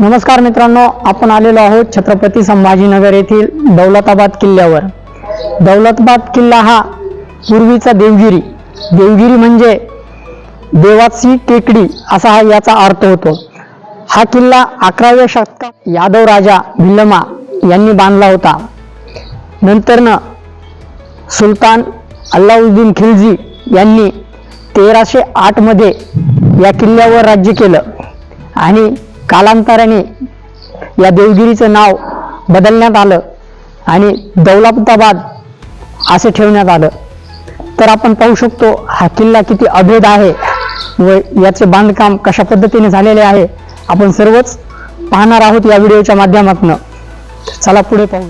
नमस्कार मित्रांनो आपण आलेलो आहोत छत्रपती संभाजीनगर येथील दौलताबाद किल्ल्यावर. दौलताबाद किल्ला हा पूर्वीचा देवगिरी. देवगिरी म्हणजे देवाची टेकडी असा हा याचा अर्थ होतो. हा किल्ला अकराव्या शतकात यादव राजा भिल्लमा यांनी बांधला होता. नंतरनं सुलतान अल्लाउद्दीन खिलजी यांनी तेराशे आठमध्ये या किल्ल्यावर राज्य केलं. आणि कालांतराने या देवगिरीचं नाव बदलण्यात आलं आणि दौलताबाद असे ठेवण्यात आलं. तर आपण पाहू शकतो हा किल्ला किती अभेद आहे व याचे बांधकाम कशा पद्धतीने झालेले आहे. आपण सर्वच पाहणार आहोत या व्हिडिओच्या माध्यमातून. चला पुढे पाहू.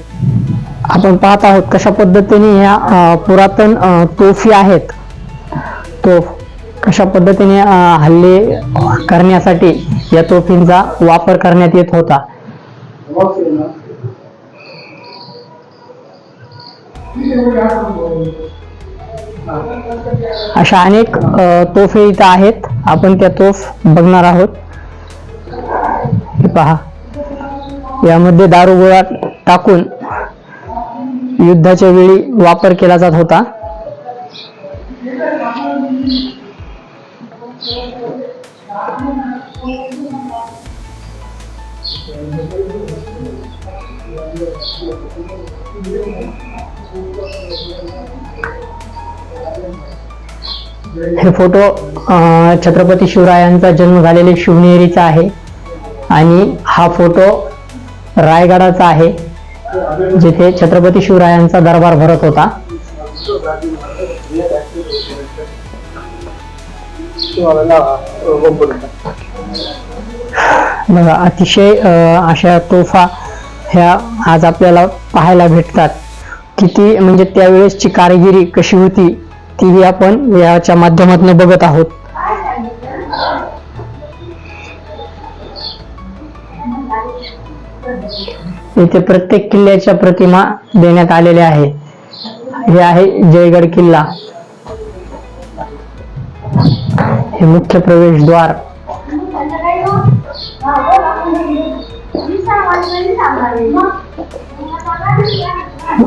आपण पाहत आहोत कशा पद्धतीने ह्या पुरातन तोफी आहेत. तोफ कशा पद्धतीने हल्ले करण्यासाठी या तोफींचा वापर करण्यात येत होता. अशा अनेक तोफे इथं आहेत. आपण त्या तोफ बघणार आहोत. हे पहा. यामध्ये दारुगोळा टाकून युद्धाच्या वेळी वापर केला जात होता. हे फोटो छत्रपती शिवरायांचा जन्म झालेले शिवनेरीचा आहे. आणि हा फोटो रायगडाचा आहे जिथे छत्रपती शिवरायांचा दरबार भरत होता. बघा अतिशय अशा तोफा ह्या आज आपल्याला पाहायला भेटतात. किती म्हणजे त्यावेळेसची कारागिरी कशी होती तीही आपण याच्या माध्यमातून बघत आहोत. इथे प्रत्येक किल्ल्याच्या प्रतिमा देण्यात आलेल्या आहे. हे आहे जयगड किल्ला. हे मुख्य प्रवेशद्वार.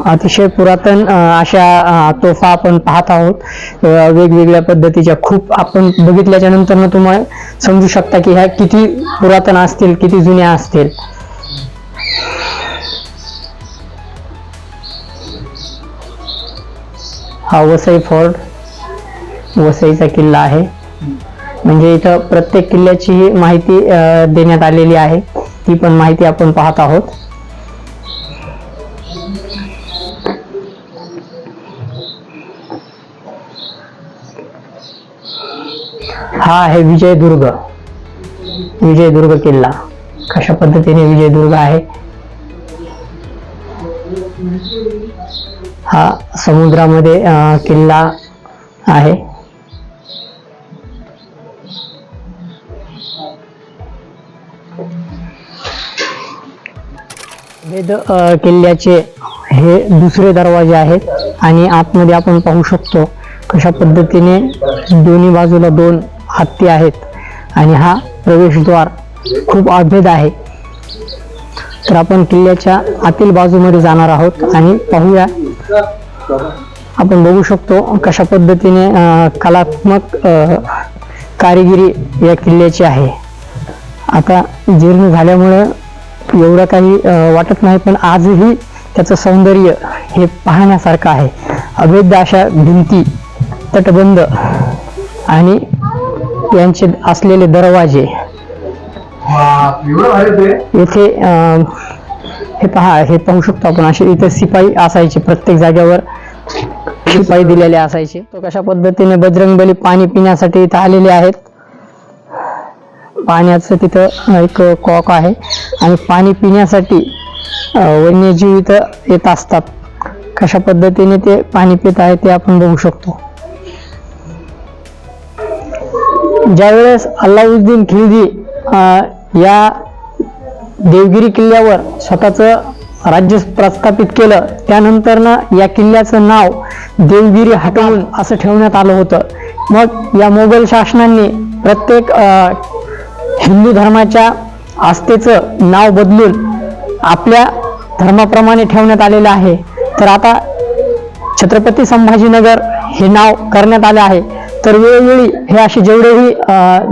अतिशय पुरातन अशा तोफा आपण पाहत आहोत. वेगवेगळ्या पद्धतीच्या खूप आपण बघितल्याच्या नंतर तुम्हाला समजू शकता की ह्या किती पुरातन असतील किती जुन्या असतील. हा वसई फोर्ट वसईचा किल्ला आहे. म्हणजे इथं प्रत्येक किल्ल्याची माहिती देण्यात आलेली आहे. ती पण माहिती आपण पाहत आहोत. हा आहे विजयदुर्ग. विजयदुर्ग किल्ला. कशा पद्धतीने विजयदुर्ग आहे? हा समुद्रामध्ये किल्ला आहे. वेद किल्ल्याचे हे दुसरे दरवाजे आहेत आणि आतमध्ये आपण पाहू शकतो कशा पद्धतीने दोन्ही बाजूला दोन हत्ती आहेत आणि हा प्रवेशद्वार खूप अभेद आहे. तर आपण किल्ल्याच्या आतील बाजूमध्ये जाणार आहोत आणि पाहूया. आपण बघू शकतो कशा पद्धतीने कलात्मक अं, कारिगिरी या किल्ल्याची आहे. आता जीर्ण झाल्यामुळं एवढं काही वाटत नाही पण आजही त्याचं सौंदर्य हे पाहण्यासारखं आहे. अभेद्य अशा भिंती तटबंद आणि यांचे असलेले दरवाजे. येथे अं, हे पहा हे पाहू शकतो आपण असे इथे शिपाई असायचे प्रत्येक जागेवर शिपाई दिलेले असायचे. तो कशा पद्धतीने बजरंगबली पाणी पिण्यासाठी इथं आलेले आहेत पाण्याचं तिथं एक कॉक आहे. आणि पाणी पिण्यासाठी वन्यजीव इथं येत असतात. कशा पद्धतीने ते पाणी पित आहे ते आपण बघू शकतो. ज्यावेळेस अल्लाउद्दीन खिलजी या देवगिरी किल्ल्यावर स्वतःचं राज्य प्रस्थापित केलं त्यानंतर ना या किल्ल्याचं नाव देवगिरी हटवून असं ठेवण्यात आलं होतं. मग या मोगल शासनांनी प्रत्येक अं, हिंदू धर्माच्या आस्थेचं नाव बदलून आपल्या धर्माप्रमाणे ठेवण्यात आलेलं आहे. तर आता छत्रपती संभाजीनगर हे नाव करण्यात आलं आहे. तर वेळोवेळी हे असे जेवढेही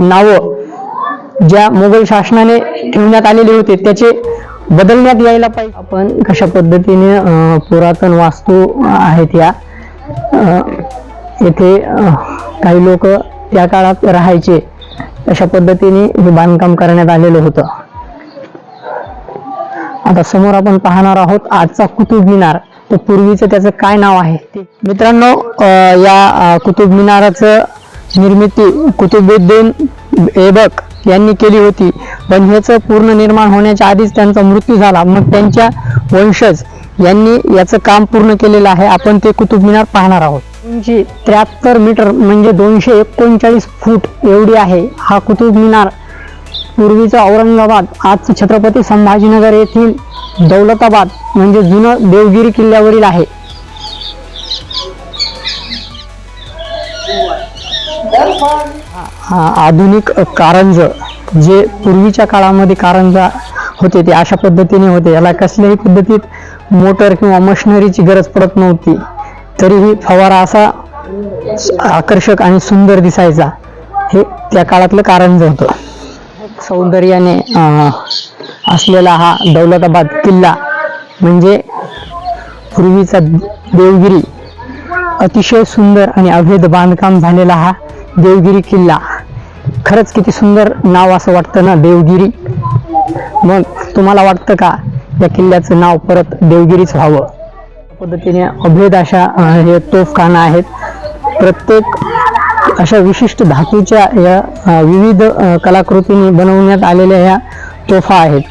नावं ज्या मुघल शासनाने ठेवण्यात आलेले होते त्याचे बदलण्यात यायला पाहिजे. आपण कशा पद्धतीने पुरातन वास्तू आहेत या येथे काही लोक त्या काळात राहायचे. अशा पद्धतीने हे बांधकाम करण्यात आलेलं होतं. आता समोर आपण पाहणार आहोत आजचा कुतुब मिनार. तर पूर्वीचं त्याचं काय नाव आहे? मित्रांनो या कुतुब मिनाराचं निर्मिती कुतुबुद्दीन ऐबक यांनी केली होती. पण ह्याचं पूर्ण निर्माण होण्याच्या आधीच त्यांचा मृत्यू झाला. मग त्यांच्या वंशज यांनी याचं काम पूर्ण केलेलं आहे. आपण ते कुतुब मिनार पाहणार आहोत. उंची त्र्याहत्तर मीटर म्हणजे दोनशे एकोणचाळीस फूट एवढी आहे. हा कुतुब मिनार पूर्वीचा औरंगाबाद आज छत्रपती संभाजीनगर येथील दौलताबाद म्हणजे जुनं देवगिरी किल्ल्यावरील आहे. आधुनिक कारंज जे पूर्वीच्या काळामध्ये कारंजा होते ते अशा पद्धतीने होते. याला कसल्याही पद्धतीत मोटर किंवा मशिनरीची गरज पडत नव्हती. तरीही फवारा असा आकर्षक आणि सुंदर दिसायचा. हे त्या काळातलं कारंज होतं. सौंदर्याने असलेला हा दौलताबाद किल्ला म्हणजे पूर्वीचा देवगिरी. अतिशय सुंदर आणि अभेद बांधकाम झालेला हा देवगिरी किल्ला. खरंच किती सुंदर नाव असं वाटतं ना देवगिरी? मग तुम्हाला वाटतं का या किल्ल्याचं नाव परत देवगिरीच व्हावं? पद्धतीने अभेद अशा हे तोफखाना आहेत. प्रत्येक अशा विशिष्ट धातूच्या या विविध कलाकृतीने बनवण्यात आलेल्या ह्या तोफा आहेत.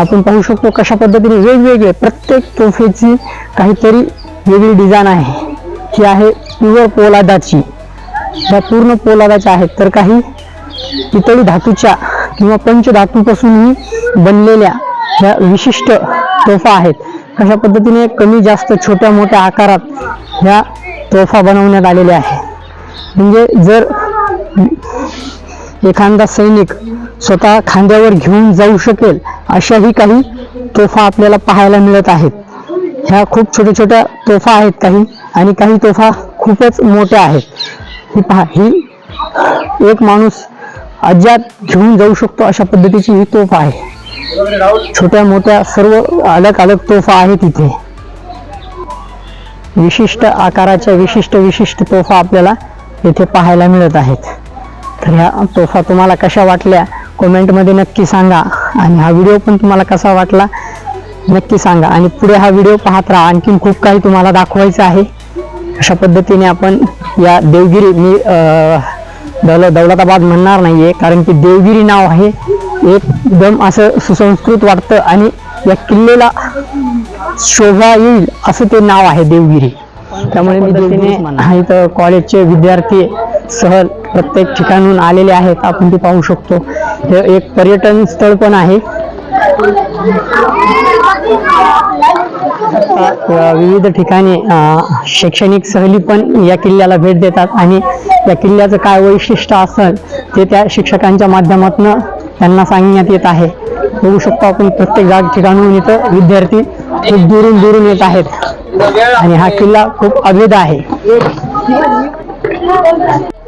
आपण पाहू शकतो कशा पद्धतीने वेगवेगळे प्रत्येक तोफेची काहीतरी वेगळी डिझाईन आहे. ही आहे प्युअर पोलादाची. ह्या पूर्ण पोलादाच्या आहेत. तर काही पितळी धातूच्या किंवा पंचधातूपासूनही बनलेल्या ह्या विशिष्ट तोफा आहेत. अशा पद्धतीने कमी जास्त छोट्या मोठ्या आकारात ह्या तोफा बनवण्यात आलेल्या आहे म्हणजे जर एखादा सैनिक स्वतः खांद्यावर घेऊन जाऊ शकेल अशाही काही तोफा आपल्याला पाहायला मिळत आहेत. ह्या खूप छोट्या छोट्या तोफा आहेत काही आणि काही तोफा खूपच मोठ्या आहेत. ही पहा ही एक माणूस अज्ञात घेऊन जाऊ शकतो अशा पद्धतीची ही तोफ आहे. छोट्या मोठ्या सर्व अलग अलग तोफा आहेत इथे. विशिष्ट आकाराच्या विशिष्ट विशिष्ट तोफा आपल्याला इथे पाहायला मिळत आहेत. तर ह्या तोफा तुम्हाला कशा वाटल्या? कमेंटमध्ये नक्की सांगा. आणि हा व्हिडिओ पण तुम्हाला कसा वाटला? नक्की सांगा. आणि पुढे हा व्हिडिओ पाहत राहा. आणखीन खूप काही तुम्हाला दाखवायचं आहे. अशा पद्धतीने आपण या देवगिरी मी अं, दौल दौलताबाद म्हणणार नाहीये कारण की देवगिरी नाव आहे. एकदम असं सुसंस्कृत वाटतं आणि या किल्ल्याला शोभा येईल असं ते नाव आहे देवगिरी. त्यामुळे मी देवगिरी इथं कॉलेजचे विद्यार्थी सहल प्रत्येक ठिकाणून आलेले आहेत. आपण ते पाहू शकतो. हे एक पर्यटन स्थळ पण आहे. विविध ठिकाणी शैक्षणिक सहली पण या किल्ल्याला भेट देतात. आणि या किल्ल्याचं काय वैशिष्ट्य असेल ते त्या शिक्षकांच्या माध्यमातून त्यांना सांगण्यात येत आहे. बघू शकतो आपण प्रत्येक जाग ठिकाणून इथं विद्यार्थी खूप दुरून दुरून येत आहेत. आणि हा किल्ला खूप अभेद आहे.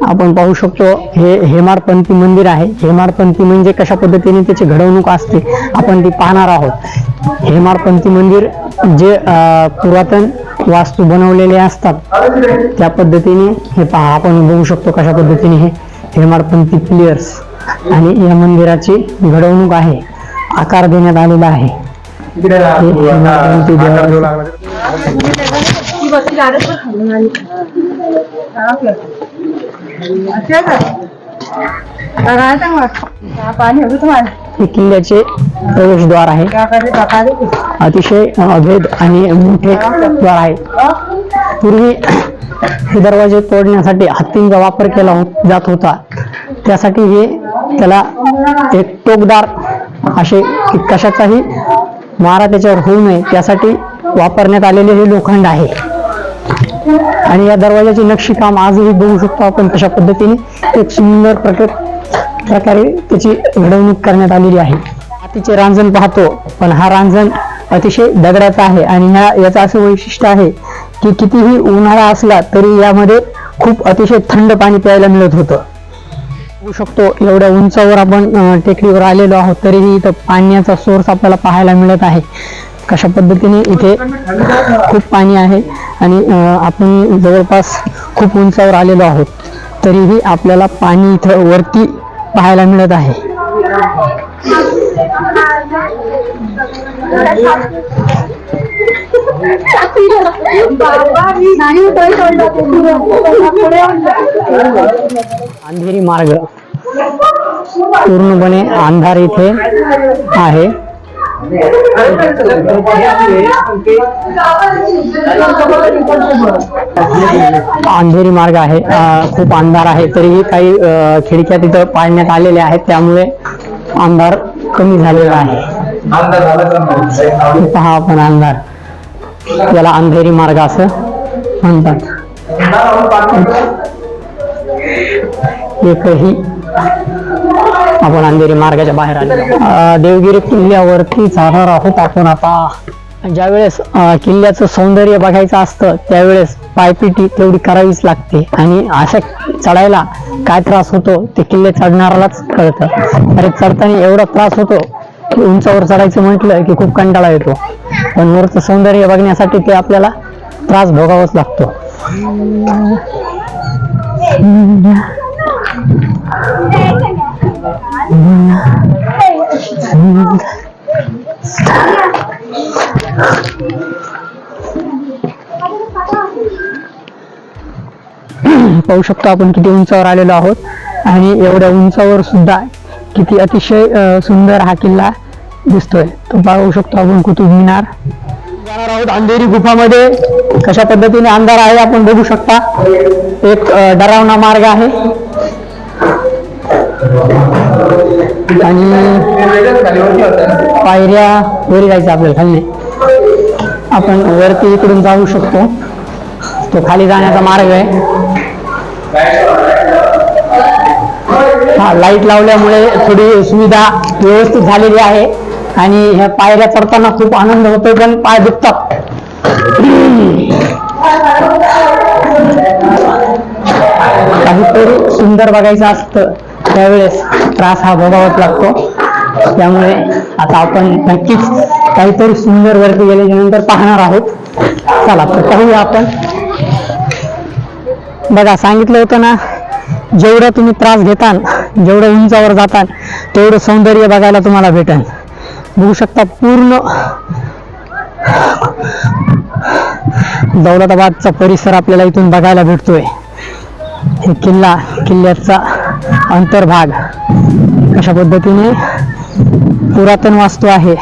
आपण पाहू शकतो हे हेमाडपंथी मंदिर आहे. हेमाडपंथी म्हणजे कशा पद्धतीने त्याची घडवणूक असते आपण ती पाहणार आहोत. हेमाडपंथी मंदिर जे अं, पुरातन वास्तू बनवलेले असतात त्या पद्धतीने हे पहा आपण बघू शकतो कशा पद्धतीने हे हेमाडपंथी प्लेयर्स आणि या मंदिराची घडवणूक आहे. आकार देण्यात आलेला आहे. हे हे किल्ल्याचे प्रवेशद्वार आहे. अतिशय अभेद आणि मोठे द्वार आहे. पूर्वी हे दरवाजे तोडण्यासाठी हत्तींचा वापर केला जात होता. त्यासाठी हे त्याला एक टोकदार असे कशाचाही मारा त्याच्यावर होऊ नये त्यासाठी वापरण्यात आलेले हे लोखंड आहे. आणि या दरवाजाची नक्षीकाम आजही बघू शकतो आपण कशा पद्धतीने एक सुंदर प्रकट प्रकारे त्याची घडवणूक करण्यात आलेली आहे. मातीचे रांजण पाहतो पण हा रांजण अतिशय दगडाचा आहे आणि ह्या याचं असं वैशिष्ट्य आहे की कितीही उन्हाळा असला तरी यामध्ये खूप अतिशय थंड पाणी प्यायला मिळत होतं. होऊ शकतो एवढ्या उंचावर आपण टेकडीवर आलेलो आहोत तरीही इथं पाण्याचा सोर्स आपल्याला पाहायला मिळत आहे. कशा पद्धतीने इथे खूप पाणी आहे आणि आपण जवळपास खूप उंचावर आलेलो आहोत तरीही आपल्याला पाणी इथं वरती पाहायला मिळत आहे. अंधेरी मार्ग. पूर्णपणे अंधार इथे आहे. अंधेरी मार्ग आहे. खूप अंधार आहे. तरीही काही खिडक्या तिथं पाडण्यात आलेल्या आहेत. त्यामुळे अंधार कमी झालेला आहे. पहा आपण अंधार. याला अंधेरी मार्ग असं म्हणतात. एकही आपण अंधेरी मार्गाच्या बाहेर आलेलो देवगिरी किल्ल्यावरती जाणार आहोत आपण आता. ज्यावेळेस किल्ल्याचं सौंदर्य बघायचं असतं त्यावेळेस पायपिटी तेवढी करावीच लागते. आणि अशा चढायला काय त्रास होतो ते किल्ले चढणाऱ्यालाच कळतं. अरे चढताना एवढा त्रास होतो उंचावर चढायचं म्हटलं की खूप कंटाळा येतो. पण वरचं सौंदर्य बघण्यासाठी ते आपल्याला त्रास भोगावाच लागतो. पाहू शकतो आपण किती उंचावर आलेलो आहोत. आणि एवढ्या उंचावर सुद्धा किती अतिशय सुंदर हा किल्ला दिसतोय. तो पाहू शकतो आपण कुतुब मिनार. जाणार आहोत अंधेरी गुफामध्ये. कशा पद्धतीने अंधार आहे आपण बघू शकता. एक डरावना मार्ग आहे. आणि पायऱ्या वरी जायचं आपल्याला खाली आपण वरती इकडून जाऊ शकतो. तो खाली जाण्याचा मार्ग आहे. हा लाइट लावल्यामुळे थोडी सुविधा व्यवस्थित झालेली आहे आणि ह्या पायऱ्या चढताना खूप आनंद होतो पण पाय दुखतात. काहीतरी सुंदर बघायचं असतं त्यावेळेस त्रास हा भोगावाच लागतो. त्यामुळे आता आपण नक्कीच काहीतरी सुंदर वरती गेल्यानंतर पाहणार आहोत. चला तर पाहूया आपण. बघा सांगितलं होतं ना जेवढं तुम्ही त्रास घेताल जेवढं उंचावर जाताल तेवढं सौंदर्य बघायला तुम्हाला भेटेल. बघू शकता पूर्ण दौलताबादचा परिसर आपल्याला इथून बघायला भेटतोय. हे किल्ला किल्ल्याचा अंतर्भाग. अशा पद्धतीने पुरातन वास्तू आहे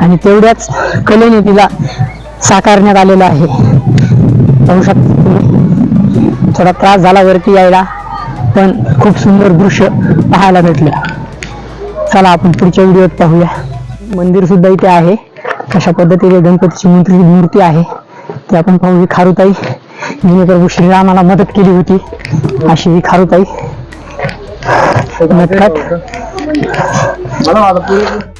आणि तेवढ्याच कलेने तिला साकारण्यात आलेलं आहे. पाहू शकता थोडा त्रास झाला वरती यायला. पण खूप सुंदर दृश्य पाहायला भेटलं. चला आपण पुढच्या व्हिडिओत पाहूया. मंदिर सुद्धा इथे आहे. कशा पद्धतीने गणपतीची मंत्री मूर्ती आहे ते आपण पाहू ही खारुताई. जिने प्रभू श्रीरामाला मदत केली होती अशी ही खारुताई. नटखट. मला